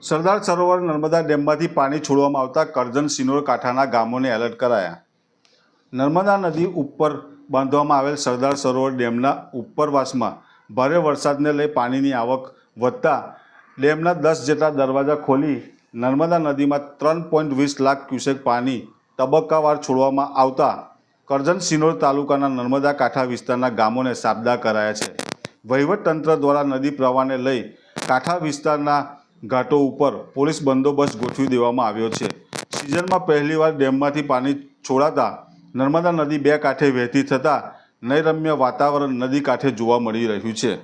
સરદાર સરોવર નર્મદા ડેમમાંથી પાણી છોડવામાં આવતા કરજણ સિનોર કાંઠાના ગામોને એલર્ટ કરાયા. નર્મદા નદી ઉપર બાંધવામાં આવેલ સરદાર સરોવર ડેમના ઉપરવાસમાં ભારે વરસાદને લઈ પાણીની આવક વધતા ડેમના દસ જેટલા દરવાજા ખોલી નર્મદા નદીમાં ત્રણ પોઈન્ટ વીસ લાખ ક્યુસેક પાણી તબક્કાવાર છોડવામાં આવતા કરજણ સિનોર તાલુકાના નર્મદા કાંઠા વિસ્તારના ગામોને સાબદા કરાયા છે. વહીવટતંત્ર દ્વારા નદી પ્રવાહને લઈ કાંઠા વિસ્તારના ઘાટો ઉપર પોલીસ બંદોબસ્ત ગોઠવી દેવામાં આવ્યો છે. સિઝનમાં પહેલીવાર ડેમમાંથી પાણી છોડાતા નર્મદા નદી બે કાંઠે વહેતી થતાં નૈરમ્ય વાતાવરણ નદી કાંઠે જોવા મળી રહ્યું છે.